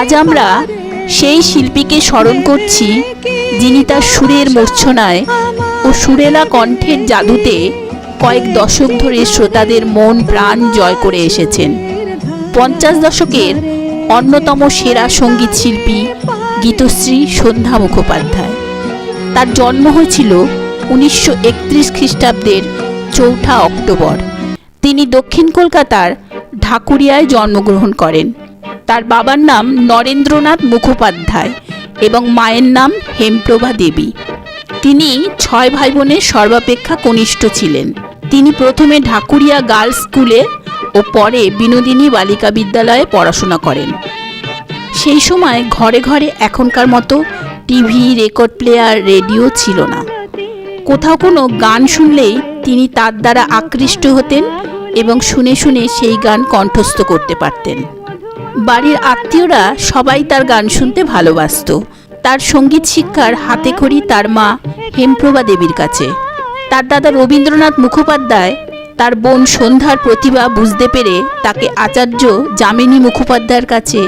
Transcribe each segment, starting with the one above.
আজ আমরা সেই শিল্পীকে স্মরণ করছি, যিনি তার সুরের মূর্ছনায় ও সুরেলা কণ্ঠের জাদুতে কয়েক দশক ধরে শ্রোতাদের মন প্রাণ জয় করে এসেছেন। পঞ্চাশ দশকের অন্যতম সেরা সংগীত শিল্পী গীতশ্রী সন্ধ্যা মুখোপাধ্যায়। তার জন্ম হয়েছিল উনিশশো একত্রিশ খ্রিস্টাব্দের চৌঠা অক্টোবর। তিনি দক্ষিণ কলকাতার ঢাকুরিয়ায় জন্মগ্রহণ করেন। তার বাবার নাম নরেন্দ্রনাথ মুখোপাধ্যায় এবং মায়ের নাম হেমপ্রভা দেবী। তিনি ছয় ভাই বোনের সর্বাপেক্ষা কনিষ্ঠ ছিলেন। তিনি প্রথমে ঢাকুরিয়া গার্লস স্কুলে ও পরে বিনোদিনী বালিকা বিদ্যালয়ে পড়াশোনা করেন। সেই সময় ঘরে ঘরে এখনকার মতো টিভি, রেকর্ড প্লেয়ার, রেডিও ছিল না। কোথাও কোনো গান শুনলেই তিনি তার দ্বারা আকৃষ্ট হতেন এবং শুনে শুনে সেই গান কণ্ঠস্থ করতে পারতেন। বাড়ির আত্মীয়রা সবাই তার গান শুনতে ভালোবাসত। তার সংগীত শিক্ষার হাতে খড়ি তার মা হেমপ্রভা দেবীর কাছে। তার দাদা রবীন্দ্রনাথ মুখোপাধ্যায় তার বোন সন্ধ্যার প্রতিভা বুঝতে পেরে তাকে আচার্য যামিনী মুখোপাধ্যায়ের কাছে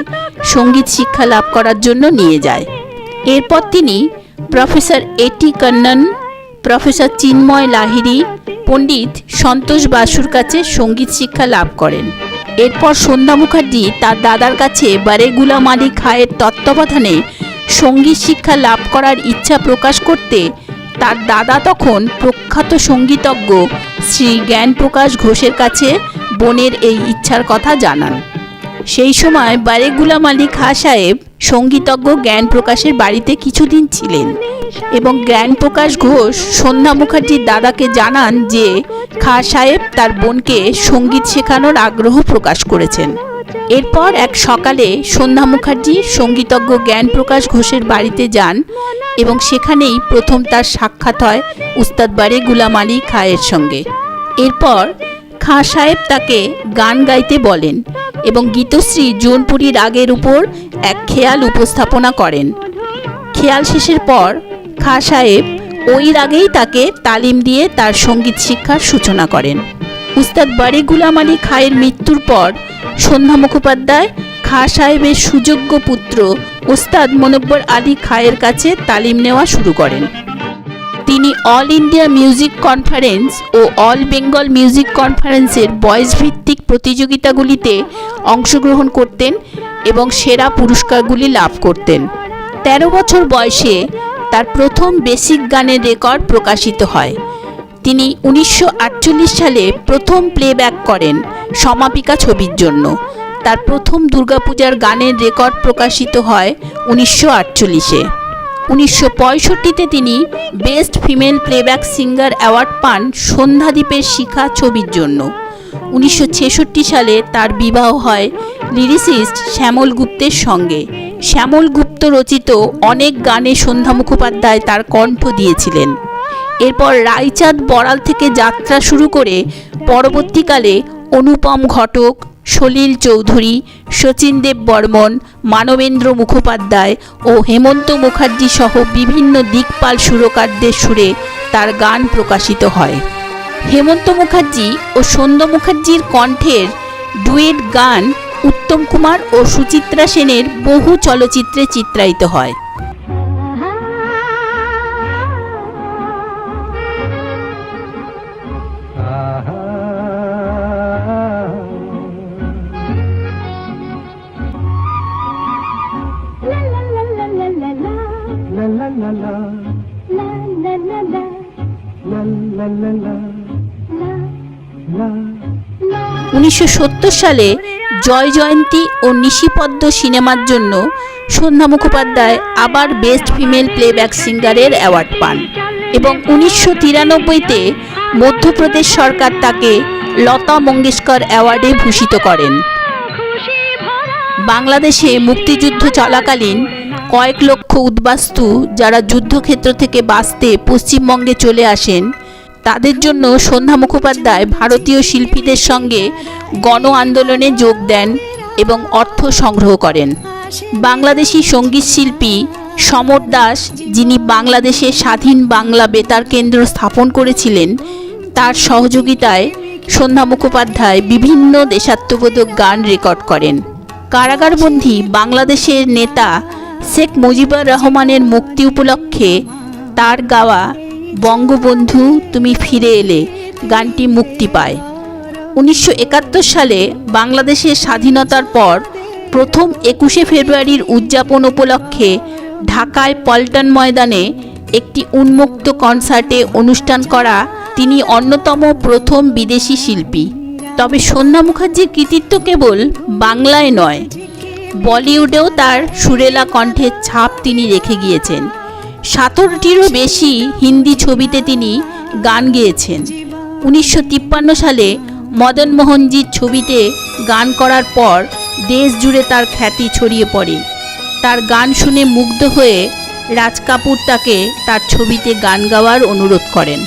সংগীত শিক্ষা লাভ করার জন্য নিয়ে যায়। এরপর তিনি প্রফেসর এটি কন্নন, প্রফেসর চিন্ময় লাহিড়ী, পণ্ডিত সন্তোষ বাসুর কাছে সংগীত শিক্ষা লাভ করেন। এরপর সন্ধ্যা মুখার্জি তার দাদার কাছে বারেগুলা মালিক খায়ের তত্ত্বাবধানে সংগীত শিক্ষা লাভ করার ইচ্ছা প্রকাশ করতে তার দাদা তখন প্রখ্যাত সঙ্গীতজ্ঞ শ্রী জ্ঞানপ্রকাশ ঘোষের কাছে বোনের এই ইচ্ছার কথা জানান। সেই সময় বারেগুলা মালিক খা সাহেব সঙ্গীতজ্ঞ জ্ঞান প্রকাশের বাড়িতে কিছুদিন ছিলেন এবং জ্ঞান প্রকাশ ঘোষ সন্ধ্যা মুখার্জির দাদাকে জানান যে খা সাহেব তার বোনকে সংগীত শেখানোর আগ্রহ প্রকাশ করেছেন। এরপর এক সকালে সন্ধ্যা মুখার্জি সঙ্গীতজ্ঞ জ্ঞান প্রকাশ ঘোষের বাড়িতে যান এবং সেখানেই প্রথম তার সাক্ষাৎ হয় উস্তাদ বারে গুলাম আলী খায়ের সঙ্গে। এরপর খাঁ সাহেব তাকে গান গাইতে বলেন এবং গীতশ্রী জোনপুরি রাগের উপর এক খেয়াল উপস্থাপনা করেন। খেয়াল শেষের পর খাঁ সাহেব ওই রাগেই তাকে তালিম দিয়ে তার সংগীত শিক্ষার সূচনা করেন। উস্তাদ বাড়ি গুলাম আলী খায়ের মৃত্যুর পর সন্ধ্যা মুখোপাধ্যায় খাঁ সাহেবের সুযোগ্য পুত্র ওস্তাদ মনব্বর আলী খায়ের কাছে তালিম নেওয়া শুরু করেন। তিনি অল ইন্ডিয়া মিউজিক কনফারেন্স ও অল বেঙ্গল মিউজিক কনফারেন্সের বয়স ভিত্তিক প্রতিযোগিতাগুলিতে অংশগ্রহণ করতেন এবং সেরা পুরস্কারগুলি লাভ করতেন। তেরো বছর বয়সে তার প্রথম বেসিক গানের রেকর্ড প্রকাশিত হয়। তিনি উনিশশো আটচল্লিশ সালে প্রথম প্লেব্যাক করেন সমাপিকা ছবির জন্য। তার প্রথম দুর্গাপূজার গানের রেকর্ড প্রকাশিত হয় উনিশশো আটচল্লিশে উনিশশো পঁয়ষট্টিতে তিনি best female playback singer award পান সন্ধ্যাদ্বীপের শিখা ছবির জন্য। উনিশশো ছেষট্টি সালে তার বিবাহ হয় লিরিসিস্ট শ্যামল গুপ্তের সঙ্গে। শ্যামল গুপ্ত রচিত অনেক গানে সন্ধ্যা মুখোপাধ্যায় তার কণ্ঠ দিয়েছিলেন। এরপর রায়চাঁদ বড়াল থেকে যাত্রা শুরু করে পরবর্তীকালে অনুপম ঘটক সলিল চৌধুরী, শচীন দেব বর্মন, মানবেন্দ্র মুখোপাধ্যায় ও হেমন্ত মুখার্জি সহ বিভিন্ন দিকপাল সুরকারদের সুরে তার গান প্রকাশিত হয়। হেমন্ত মুখার্জি ও সন্ধ্যা মুখার্জির কণ্ঠের ডুয়েট গান উত্তম কুমার ও সুচিত্রা সেনের বহু চলচ্চিত্রে চিত্রায়িত হয়। সালে জয় জয়ন্তী ও নিশিপদ্ম সিনেমার জন্য সন্ধ্যা মুখোপাধ্যায় আবার বেস্ট ফিমেল প্লেব্যাক সিঙ্গারের অ্যাওয়ার্ড পান এবং উনিশশো তিরানব্বইতে মধ্যপ্রদেশ সরকার তাকে লতা মঙ্গেশকর অ্যাওয়ার্ডে ভূষিত করেন। বাংলাদেশে মুক্তিযুদ্ধ চলাকালীন কয়েক লক্ষ উদ্বাস্তু যারা যুদ্ধক্ষেত্র থেকে বাঁচতে পশ্চিমবঙ্গে চলে আসেন তাদের জন্য সন্ধ্যা মুখোপাধ্যায় ভারতীয় শিল্পীদের সঙ্গে গণ আন্দোলনে যোগ দেন এবং অর্থ সংগ্রহ করেন। বাংলাদেশি সংগীত শিল্পী সমর দাস, যিনি বাংলাদেশে স্বাধীন বাংলা বেতার কেন্দ্র স্থাপন করেছিলেন, তার সহযোগিতায় সন্ধ্যা মুখোপাধ্যায় বিভিন্ন দেশাত্মবোধক গান রেকর্ড করেন। কারাগারবন্দী বাংলাদেশের নেতা শেখ মুজিবুর রহমানের মুক্তি উপলক্ষে তার গাওয়া বঙ্গবন্ধু, তুমি ফিরে এলে, গানটি মুক্তি পায়। উনিশশো একাত্তর সালে বাংলাদেশের স্বাধীনতার পর প্রথম একুশে ফেব্রুয়ারির উদযাপন উপলক্ষে ঢাকায় পল্টন ময়দানে একটি উন্মুক্ত কনসার্টে অনুষ্ঠান করা তিনি অন্যতম প্রথম বিদেশি শিল্পী। তবে সন্ধ্যা মুখার্জির কৃতিত্ব কেবল বাংলায় নয়, বলিউডেও তার সুরেলা কণ্ঠের ছাপ তিনি রেখে গিয়েছেন। সতেরোটিরও বেশি হিন্দি ছবিতে তিনি গান গেয়েছেন। উনিশশো তিপ্পান্ন সালে মদন মোহনজির ছবিতে গান করার পর দেশ জুড়ে তার খ্যাতি ছড়িয়ে পড়ে। তার গান শুনে মুগ্ধ হয়ে রাজ কাপুর তাকে তার ছবিতে গান গাওয়ার অনুরোধ করেন।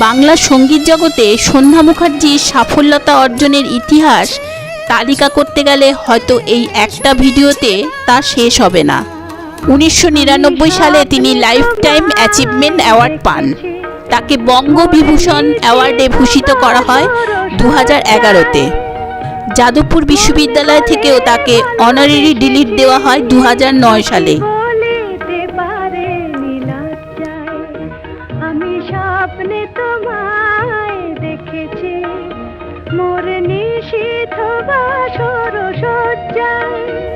বাংলা সংগীত জগতে সন্ধ্যা মুখার্জির সাফল্যতা অর্জনের ইতিহাস তালিকা করতে গেলে হয়তো এই একটা ভিডিওতে তা শেষ হবে না। উনিশশো নিরানব্বই সালে তিনি লাইফ টাইম অ্যাচিভমেন্ট অ্যাওয়ার্ড পান। তাকে বঙ্গবিভূষণ অ্যাওয়ার্ডে ভূষিত করা হয় দু হাজার এগারোতে। যাদবপুর বিশ্ববিদ্যালয় থেকেও তাকে অনারারি ডিলিট দেওয়া হয় দু হাজার নয় সালে।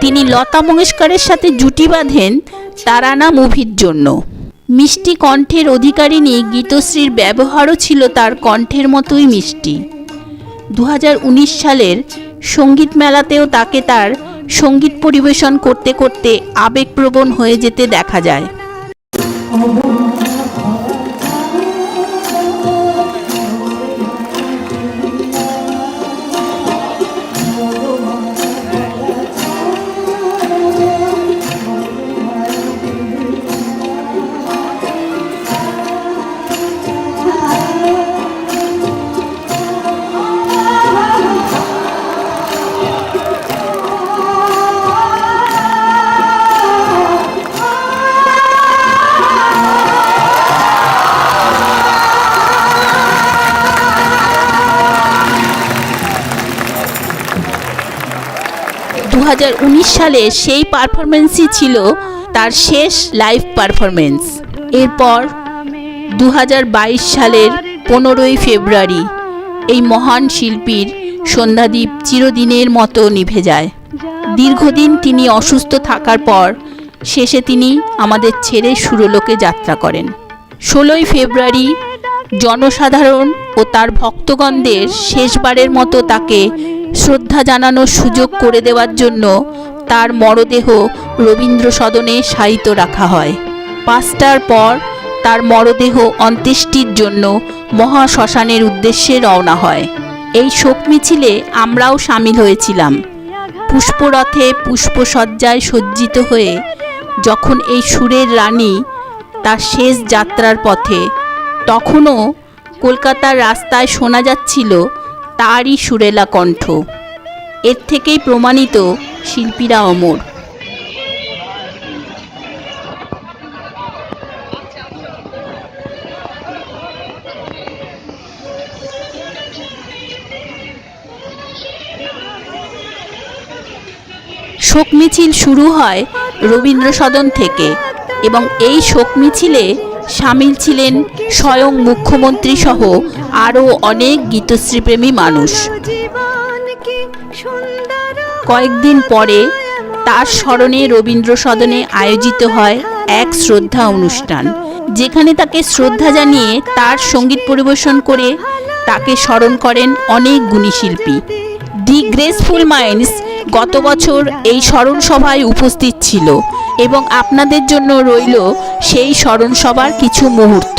তিনি লতা মঙ্গেশকরের সাথে জুটি বাঁধেন তারানা মুভির জন্য। মিষ্টি কণ্ঠের অধিকারিণী গীতশ্রীর ব্যবহারও ছিল তার কণ্ঠের মতোই মিষ্টি। দু হাজার উনিশ সালের সংগীত মেলাতেও তাকে তার সংগীত পরিবেশন করতে করতে আবেগপ্রবণ হয়ে যেতে দেখা যায়। সালে সেই পারফরমেন্সই ছিল তার শেষ লাইভ পারফরমেন্স এরপর দু হাজার বাইশ সালের পনেরোই ফেব্রুয়ারি এই মহান শিল্পীর সন্ধ্যাদ্বীপ চিরদিনের মতো নিভে যায়। দীর্ঘদিন তিনি অসুস্থ থাকার পর শেষে তিনি আমাদের ছেড়ে সুরলোকে যাত্রা করেন। ষোলোই ফেব্রুয়ারি জনসাধারণ ও তার ভক্তগণদের শেষবারের মতো তাকে শ্রদ্ধা জানানোর সুযোগ করে দেওয়ার জন্য তার মরদেহ রবীন্দ্র সদনে শায়িত রাখা হয়। পাঁচটার পর তার মরদেহ অন্ত্যেষ্টির জন্য মহা শ্মশানের উদ্দেশ্যে রওনা হয়। এই শোক মিছিলে আমরাও সামিল হয়েছিলাম। পুষ্পরথে পুষ্পসজ্জায় সজ্জিত হয়ে যখন এই সুরের রানী তার শেষ যাত্রার পথে তখনও কলকাতার রাস্তায় শোনা যাচ্ছিল তারই সুরেলা কণ্ঠ। এর থেকেই প্রমাণিত শিল্পীরা অমর। শোক মিছিল শুরু হয় রবীন্দ্র সদন থেকে এবং এই শোক মিছিলে সামিল ছিলেন স্বয়ং মুখ্যমন্ত্রী সহ আরও অনেক গীতশ্রীপ্রেমী মানুষ। কয়েকদিন পরে তার স্মরণে রবীন্দ্র সদনে আয়োজিত হয় এক শ্রদ্ধা অনুষ্ঠান, যেখানে তাকে শ্রদ্ধা জানিয়ে তার সংগীত পরিবেশন করে তাকে স্মরণ করেন অনেক গুণী শিল্পী। দি গ্রেসফুল মাইন্ডস গত বছর এই স্মরণ সভায় উপস্থিত ছিল এবং আপনাদের জন্য রইল সেই স্মরণ সভার কিছু মুহূর্ত।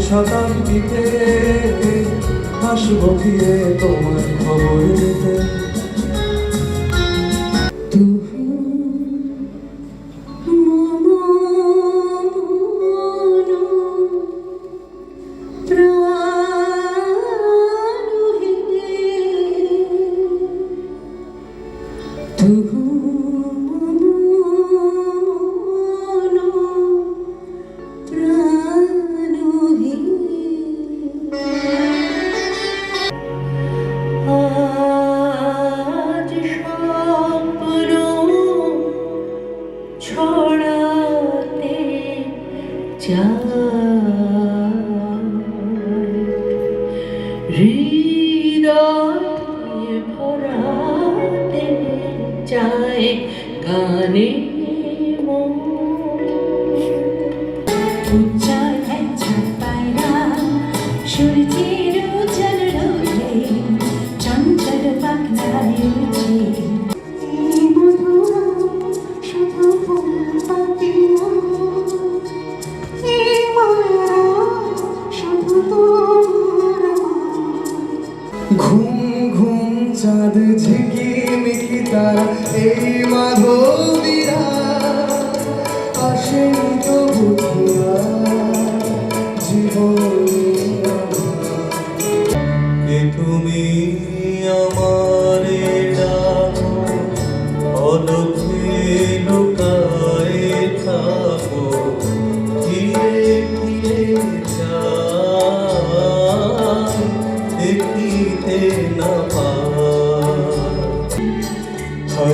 শতাব্দীতে হাসব ফিরে তোমার খবর নিতে।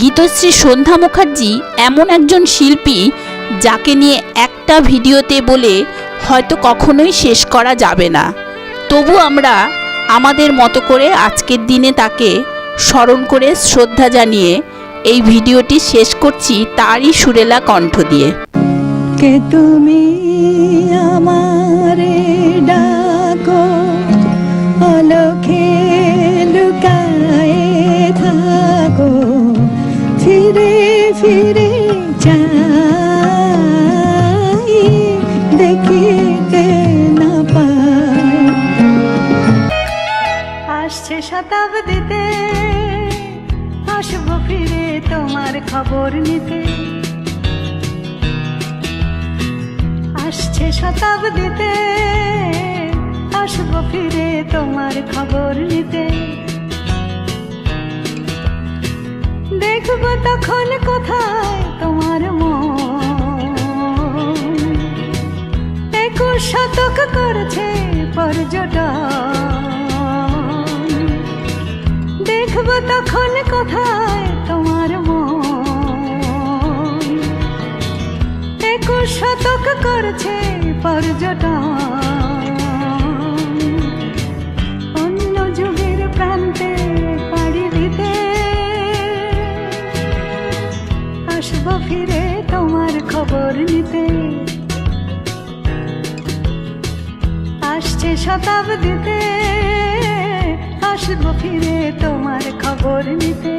গীতশ্রী সন্ধ্যা মুখার্জি এমন একজন শিল্পী যাকে নিয়ে একটা ভিডিওতে বলে হয়তো কখনোই শেষ করা যাবে না। তবু আমরা আমাদের মতো করে আজকের দিনে তাকে স্মরণ করে শ্রদ্ধা জানিয়ে এই ভিডিওটি শেষ করছি তারই সুরেলা কণ্ঠ দিয়ে। তুমি আমারে আসছে শতাব্দীতে আসব ফিরে তোমার খবর নিতে। আসছে শতাব্দীতে, আসব ফিরে তোমার খবর নিতে। দেখব তখন কোথায় তোমার মন। একুশ শতক করছে পর্যটন দেখব তখন কোথায় তোমার মন। একুশ শতক করছে পর্যটন। অন্য যুগের প্রান্তে পাড়ি দিতে। আসব ফিরে তোমার খবর নিতে। আসছে শতাব্দীতে। আসব ফিরে তোমার খবর নিতে।